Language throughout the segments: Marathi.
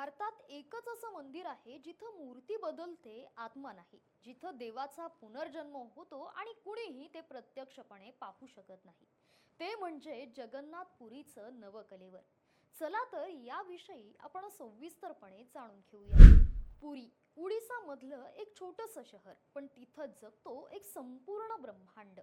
भारतात एकच असं मंदिर आहे जिथं मूर्ती बदलते आत्मा नाही. जिथं देवाचा पुनर्जन्म होतो आणि कुणीही ते प्रत्यक्षपणे पाहू शकत नाही. ते म्हणजे जगन्नाथपुरीचं नवकलेवर. चला तर याविषयी आपण सविस्तरपणे जाणून घेऊया. पुरी उडीसा मधलं एक छोटंसं शहर पण तिथं जगतो एक संपूर्ण ब्रह्मांड.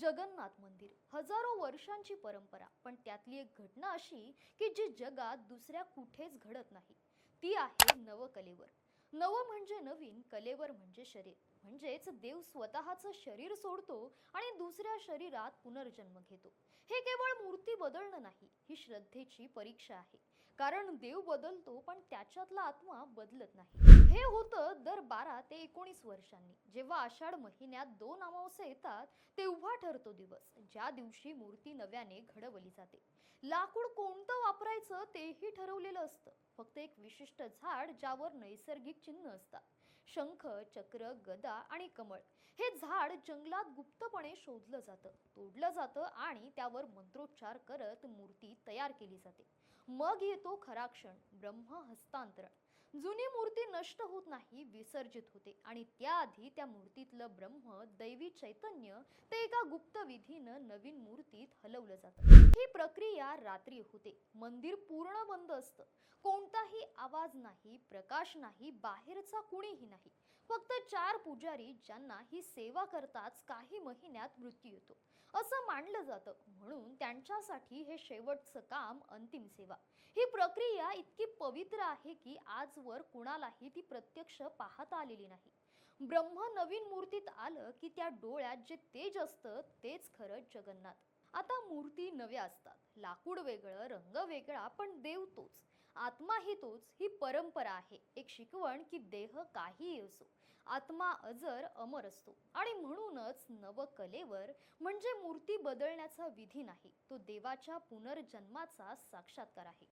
जगन्नाथ मंदिर हजारो वर्षांची परंपरा पण त्यातली एक घटना अशी की जी जगात दुसऱ्या कुठेच घडत नाही. ती आहे नवकलेवर. नव म्हणजे नवीन कलेवर म्हणजे शरीर. म्हणजेच देव स्वतःचं शरीर सोडतो आणि दुसऱ्या शरीरात पुनर्जन्म घेतो. हे केवळ मूर्ती बदलणं नाही ही श्रद्धेची परीक्षा आहे. कारण देव बदलतो पण त्याच्यातला आत्मा बदलत नाही. हे होतं दर बारा ते एकोणीस वर्षांनी. जेव्हा आषाढ महिन्यात दोन अमावस्या येतात तेव्हा ठरतो दिवस. ज्या दिवशी मूर्ती नव्याने घडवली जाते. लाकूड कोणतं वापरायचं तेही ठरवलेलं असतं. फक्त एक विशिष्ट झाड ज्यावर नैसर्गिक चिन्ह असतात. शंख चक्र गदा आणि कमळ. हे झाड जंगलात गुप्तपणे शोधलं जातं तोडलं जातं आणि त्यावर मंत्रोच्चार करत मूर्ती तयार केली जाते. मग येतो खरा क्षण ब्रह्म हस्तांतरण. जुनी मूर्ती नष्ट होत नाही विसर्जित होते. आणि त्याआधी त्या मूर्तीतलं ब्रह्म दैवी चैतन्य ते एका गुप्त विधीनं नवीन मूर्तीत हलवलं जातं. ही प्रक्रिया रात्री होते. मंदिर पूर्ण बंद असतं. कोणताही आवाज नाही प्रकाश नाही बाहेरचा कुणीही नाही. फक्त चार पुजारी ज्यांना ही सेवा करताच काही महिन्यात मृत्यू येतो. असं मानलं जातं. म्हणून त्यांच्यासाठी हे शेवटचं काम अंतिम सेवा. ही प्रक्रिया इतकी पवित्र आहे की आजवर कुणालाही ती प्रत्यक्ष पाहता आलेली नाही. ब्रह्म नवीन मूर्तीत आलं की त्या डोळ्यात जे तेज असतं तेच खरं जगन्नाथ. आता मूर्ती नव्या असतात. लाकूड वेगळं रंग वेगळा पण देव तोच. आत्मा ही तोच ही परंपरा आहे. एक शिकवण की देह काहीही असो. आत्मा अजर अमर असतो. आणि म्हणूनच नवकलेवर म्हणजे मूर्ती बदलण्याचा विधी नाही. तो देवाच्या पुनर्जन्माचा साक्षात्कार आहे.